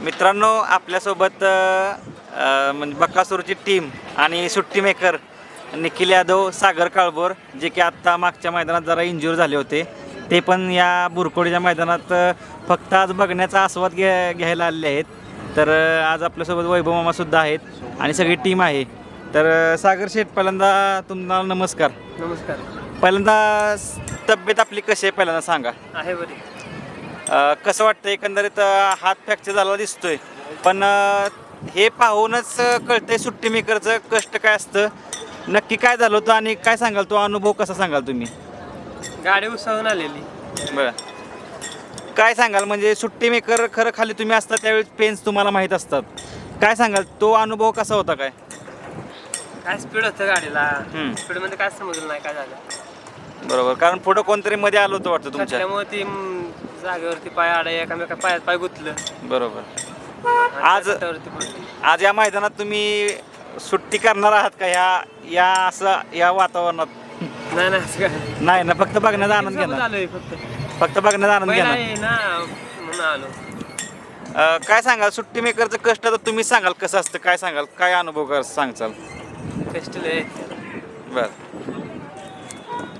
मित्रांनो आपल्यासोबत म्हणजे बक्कासूरची टीम आणि सुट्टी मेकर निखिल यादव सागर काळभोर जे की आत्ता मागच्या मैदानात जरा इंज्युअर झाले होते ते पण या बुरकोडीच्या मैदानात फक्त आज बघण्याचा आस्वाद घ्या घ्यायला आलेले आहेत. तर आज आपल्यासोबत वैभव मामासुद्धा आहेत आणि सगळी टीम आहे. तर सागर शेठ पहिल्यांदा तुम्हाला नमस्कार. नमस्कार. पहिल्यांदा तब्येत आपली कशी आहे? पहिल्यांदा सांगा. आहे बरी. कसं वाटतं एकंदरीत हात फ्रॅक्चर झाला दिसतोय. पण हे पाहूनच कळतंय सुट्टी मेकरचं कष्ट काय असतं. नक्की काय झालं होतं आणि काय सांगाल तो? अनुभव कसा सांगाल तुम्ही? गाडी उसळून आलेली. बरं. काय सांगाल? म्हणजे सुट्टी मेकर खरं खाली तुम्ही असता त्यावेळी पेन्स तुम्हाला माहीत असतात. काय सांगाल? तो अनुभव कसा होता काय? काय स्पीड होतं गाडीला? हम्म. स्पीडमध्ये काय समजलं नाही काय झालं. बरोबर. कारण पुढं कोणतरी मध्ये आलं होतं वाटतं तुमच्या. त्यामुळे ती म, जागेवरती पाय आडा एकामेका पायात पाय गुतलं. बरोबर. आज- पडली. आज या मैदानात तुम्ही सुट्टी करणार आहात का? ह्या या असं या वातावरणात? नाही नाही असं काय. नाही ना फक्त बघण्याचा आनंद घेणार. आलोय फक्त. फक्त बघण्याचा आनंद पहिला घेणार. आहे ना म्हणून आलो. अं, काय सांगाल? सुट्टी मेकरचं कष्ट तर तुम्ही सांगाल. कसं असतं? काय सांगाल? काय अनुभव कर सांगचाल? कष्ट लय बर.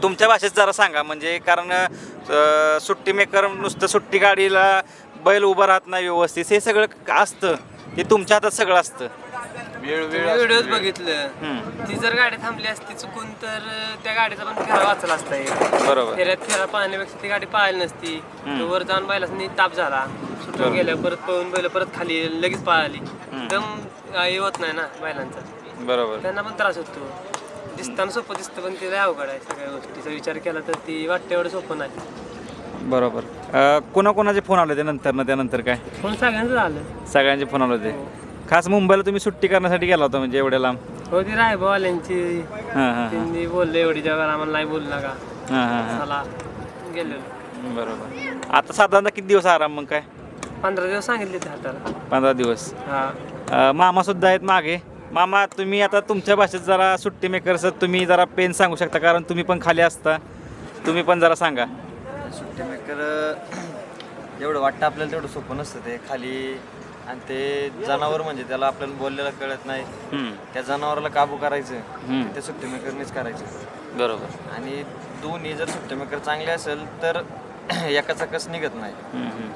तुमच्या भाषेत जरा सांगा. म्हणजे कारण अं, सुट्टी मेकर नुसतं सुट्टी गाडीला बैल उभं राहत नाही व्यवस्थित. हे सगळं असतं. ते तुमच्या हातात सगळं असतं. व्हिडिओज बघितलं. ती जर गाडी थांबली असती चुकून तर त्या गाडीचा पण फेरा वाचला असता एक. बरोबर. फेऱ्यात फेरा पाहण्यापेक्षा ती गाडी पाहायला नसती. तो वर जाऊन पाहिला नी ताप झाला. सुटून. गेल्या परत पळून बैल परत खाली लगेच पळाली. दम अं, येत नाही ना बैलांचा. बरोबर. त्यांना पण त्रास होतो. दिसताना सोपं दिसतं पण ते लय अवघड आहे सगळ्या गोष्टीचा विचार केला तर ती वाटते एवढं सोपं नाही. बरोबर. अं, कोणाकोणाचे फोन आले होते नंतर ना त्यानंतर काय? पण सगळ्यांचं झालं सगळ्यांचे फोन आले होते. खास मुंबईला तुम्ही सुट्टी करण्यासाठी गेला होता म्हणजे एवढ्या लांब? हो ती रायभावाल्यांची हां हां हां. त्यांनी बोलले एवढी जगाला आम्हाला नाही बोलू नका. हां हां हां. चला गेलेलो. बरोबर. आता साधारणतः किती दिवस आराम मग काय? पंधरा दिवस सांगितले ते हाताला. पंधरा दिवस. हा. अ, मामा सुद्धा आहेत मागे? मामा तुम्ही आता तुमच्या भाषेत जरा सुट्टी मेकर्स तुम्ही जरा पेन सांगू शकता कारण तुम्ही पण खाली असता. तुम्ही पण जरा सांगा. सुट्टी मेकर जेवढं वाटतं आपल्याला तेवढं सोपं नसतं ते खाली. आणि ते जनावर म्हणजे त्याला आपल्याला बोललेलं कळत नाही. त्या जनावराला काबू करायचं. ते सुट्टी मेकरनेच करायचं. बरोबर. आणि दोन्ही जर सुट्टी मेकर चांगले असेल तर एकाचा कस निघत नाही.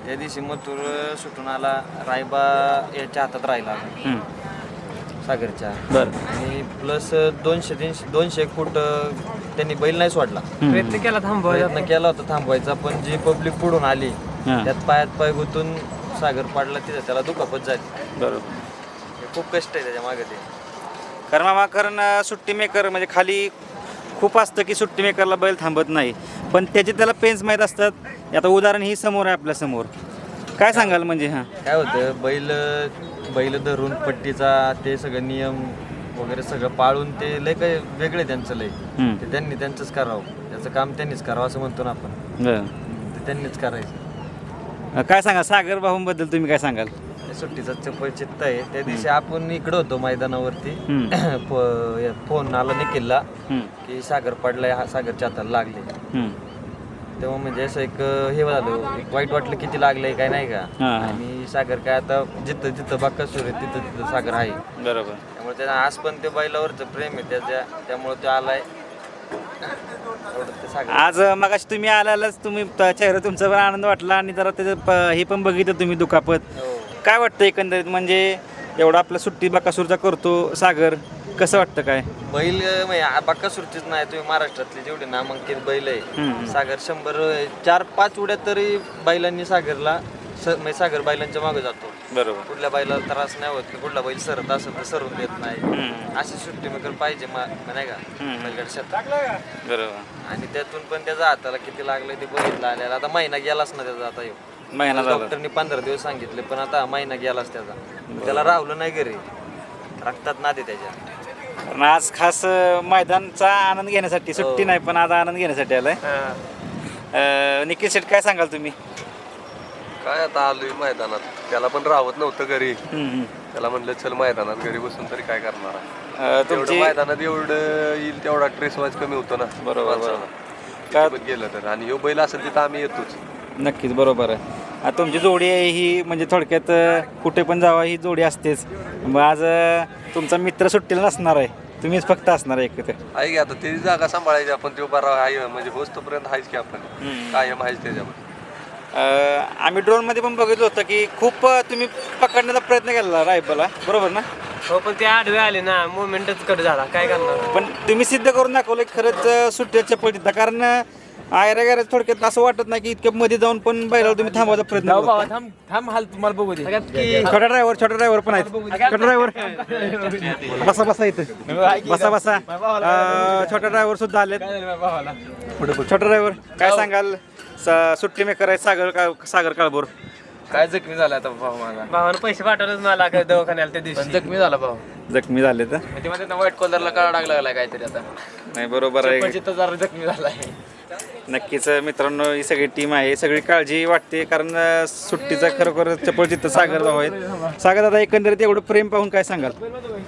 त्या दिवशी मथुर सुटून आला रायबा याच्या हातात राहिला. सागरच्या. बरं. आणि प्लस दोनशे तीनशे दोनशे एक फूट अं, त्यांनी बैल नाही सोडला प्रयत्न केला थांबवायचा. प्रयत्न केला होता थांबवायचा पण जी पब्लिक पुढून आली हां, त्यात पायात पाय गुंतून सागर पाडला तिथं त्याला दुखापत झाली. बरोबर. खूप कष्ट आहे त्याच्यामागे ते. कारण मामा कारण अ, सुट्टी मेकर म्हणजे खाली खूप असतं की सुट्टी मेकरला बैल थांबत नाही. पण त्याचे त्याला पेन्स माहीत असतात. आता उदाहरण ही समोर आहे आपल्यासमोर. काय सांगाल म्हणजे हां? काय होतं बैल बैल धरून पट्टीचा ते सगळं नियम वगैरे सगळं पाळून ते लय काही वेगळे त्यांचं लय. हम्म, ते त्यांनी त्यांचंच करावं. त्याचं काम त्यांनीच करावं असं म्हणतो ना आपण. बरं. ते त्यांनीच करायचं. काय सांगाल? सागर भाऊंबद्दल तुम्ही काय सांगाल? सुट्टीचा चपळ चित्त आहे. त्या दिवशी आपण इकडं होतो मैदानावरती. हम्म, फ- या फोन आला निखिलला हम्म, की सागर पडलाय हा सागरच्या हाताला लागले. हम्म, तेव्हा म्हणजे असं एक हे झालं एक वाईट वाटलं किती लागलंय काय नाही का? हां, हां. आणि सागर काय आता जिथं जिथं बाकासूर आहे तिथं तिथं सागर आहे. बरोबर. त्यामुळे त्याला आज पण ते बैलावरचं प्रेम आहे त्याच्या त्यामुळे तो आलाय. एवढं ते सागर. आज मगाशी तुम्ही आल्यालाच तुम्ही त- चेहरा तुमचा पण आनंद वाटला आणि जरा त्याचं प- हे पण बघितलं तुम्ही दुखापत. हो. काय वाटतं एकंदरीत? म्हणजे एवढा आपला सुट्टी बकासूरचा करतो सागर. कसं वाटतं काय? बैल म्हणजे बाकासूरचीच नाही तुम्ही महाराष्ट्रातले जेवढे नामांकित बैल. आहे. सागर शंभर चार पाच उड्या तरी बैलांनी सागरला स- म्हणजे सागर बैलांच्या मागे जातो. बरोबर. कुठल्या बैलाला त्रास नाही होत की कुठला बैल सरत असेल तर सरून देत नाही. अशी सुट्टी मेकर पाहिजे मा- नाही का. बैलगाडी शेतात बरोबर. आणि त्यातून पण त्याच्या हाताला किती लागलं ते बघितलं आलेलं आता महिना गेलाच ना त्याचा आता येऊ. महिना झाला. डॉक्टरनी पंधरा दिवस सांगितले पण आता महिना गेलाच त्याचा. त्याला राहुलं नाही घरी. रक्तात नाते त्याच्या. कारण आज खास अं, मैदानचा आनंद घेण्यासाठी सुट्टी नाही पण आज आनंद घेण्यासाठी आलाय. हा. अं, निखिल शेट काय सांगाल तुम्ही? काय आता आलोय मैदानात. त्याला पण राहत नव्हतं घरी. हम्म, हम्म. त्याला म्हणलं चल मैदानात घरी बसून तरी काय करणार आहे? अं, तेवढं तुमची मैदानात एवढं येईल तेवढा ट्रेस वाईज कमी होतो ना. बरोबर, माणसाला. का- किती पण गेलं तर. आणि ह्यो बैल असेल तिथं आम्ही येतोच. नक्कीच बरोबर आहे. तुमची जोडी आहे ही म्हणजे थोडक्यात अ, कुठे पण जावा ही जोडी असतेच. मग आज अ, तुमचा मित्र सुट्टीला नसणार आहे. तुम्हीच फक्त असणार आहे एकत्र आहे की आता ती जागा सांभाळायची आपण तो बरा आहे म्हणजे होस्तपर्यंत आहेच की आपण. कायम आहेच त्याच्यावर. अ, आम्ही ड्रोनमध्ये पण बघितलं होतं की खूप अ, तुम्ही पकडण्याचा प्रयत्न केला रायफलला. बरोबर ना? हो पण ते आडवे आले ना मोमेंटच कट झाला. काय करणार? पण तुम्ही सिद्ध करून दाखवलं की खरंच अ, सुट्ट्या चप्पल तिथं. कारण अ, आयऱ्या गॅरेज थोडक्यात असं वाटत नाही की इतक्या मध्ये जाऊन पण बैलाला तुम्ही थांबवायचा प्रयत्न करता. थांब थांब हाल तुम्हाला बघू दे. छोटा ड्रायव्हर छोटा ड्रायव्हर पण आहेत. छोटा ड्रायव्हर बसा बसा इथं. बसा बसा. अं, छोटा ड्रायव्हर सुद्धा आलेत. छोटा ड्रायव्हर काय सांगाल? स- सुट्टी मेकर आहे सागर का- सागर काळभोर. काय जखमी झाला आता भाऊ माझा? भावानं पैसे पाठवलंच मला काय दवाखान्याला त्या पण दिवशी जखमी झाला भाऊ. जखमी झाले तर ते मध्ये व्हाईट कलरला काळा डाग लागला काहीतरी आता. नाही बरोबर आहे. जखमी झाला आहे नक्कीच मित्रांनो ही सगळी टीम आहे. सगळी काळजी वाटते कारण सुट्टीचा खरोखर चपळ चित्त सागर भाऊ आहेत सागर दादा एकंदरीत एवढं प्रेम पाहून काय सांगाल?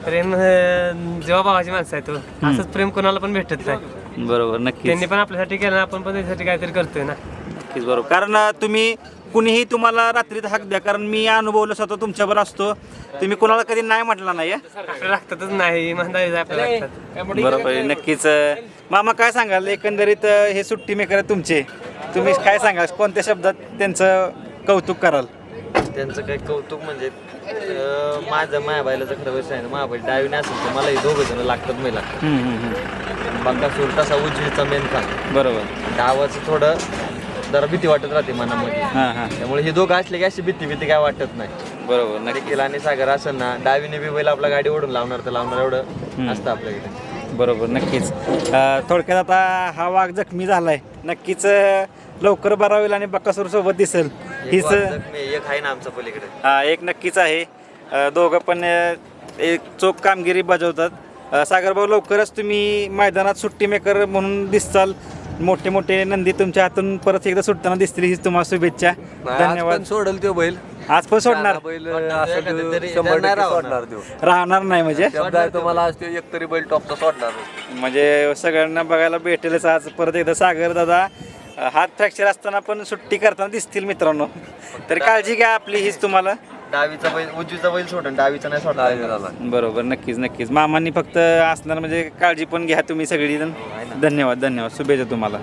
प्रेम अं, जेव्हा भावाची माणसं आहे तो असंच प्रेम कोणाला पण भेटत नाही. बरोबर नक्कीच. त्यांनी पण आपल्यासाठी केलं आपण पण त्याच्यासाठी काहीतरी करतोय ना. नक्कीच बरोबर. कारण तुम्ही कुणीही तुम्हाला रात्रीत हाक द्या कारण मी अनुभवलं स्वतः तुमच्यावर असतो. तुम्ही कोणाला कधी नाही म्हटलं नाही हं? लागतातच नाही. इमानदारी आपल्या लागतात बरोबर आहे नक्कीच. अं, मामा काय सांगाल? एकंदरीत अं, हे सुट्टी मेकर तुमचे. तुम्ही काय सांगाल? कोणत्या शब्दात त्यांचं कौतुक कराल? त्यांचं काही कौतुक म्हणजे अं, माझं माया बायलाचं खरं विषय आहे ना माझ्या बाई डावीने असेल तर मला हे दोघं जण लागतात मी लागतात हम्म, हम्म. बाका उजवीचा मेन खान बरोबर. डावाचं थोडं जरा भीती वाटत राहते मनामध्ये. हां हां. त्यामुळे हे दोघं असले की अशी भीती भीती काय वाटत नाही. बरोबर नक्की निखिल आणि सागर असेल ना डावीने बी बैल आपला गाडी ओढून लावणार तर लावणार एवढं असतं आपल्याकडे. बरोबर नक्कीच. अं, थोडक्यात आता हा वाघ जखमी झालाय. नक्कीच अं, लवकर बरा होईल आणि बकासूर सोबत दिसेल. एक हीच आहे, एक आहे ना आमच्या पलीकडे. हा एक नक्कीच आहे. अं, दोघं पण अं, एक चोख कामगिरी बजावतात. अं, सागरभाऊ लवकरच तुम्ही मैदानात सुट्टी मेकर म्हणून दिसताल मोठे मोठे नंदी तुमच्या हातून परत एकदा सुटताना दिसतील हीच तुम्हाला शुभेच्छा. धन्यवाद. पण सोडल तो बैल. आज पण सोडणार. बैल असं एखादं तरी शंभर नाही टक्के राहणार. सोडणार तो राहणार नाही म्हणजे? शब्द आहे तुम्हाला आज ते एक तरी बैल टॉपचा सोडणार म्हणजे सगळ्यांना बघायला भेटेलच आज. परत एकदा सागर दादा हात फ्रॅक्चर असताना पण सुट्टी करताना दिसतील मित्रांनो. तर काळजी घ्या आपली हीच तुम्हाला. डावीचा बैल उजवीचा बैल सोडून डावीचा नाही झाला. बरोबर नक्कीच नक्कीच. मामांनी फक्त असणार म्हणजे काळजी पण घ्या तुम्ही सगळी धन्यवाद धन्यवाद. शुभेच्छा तुम्हाला.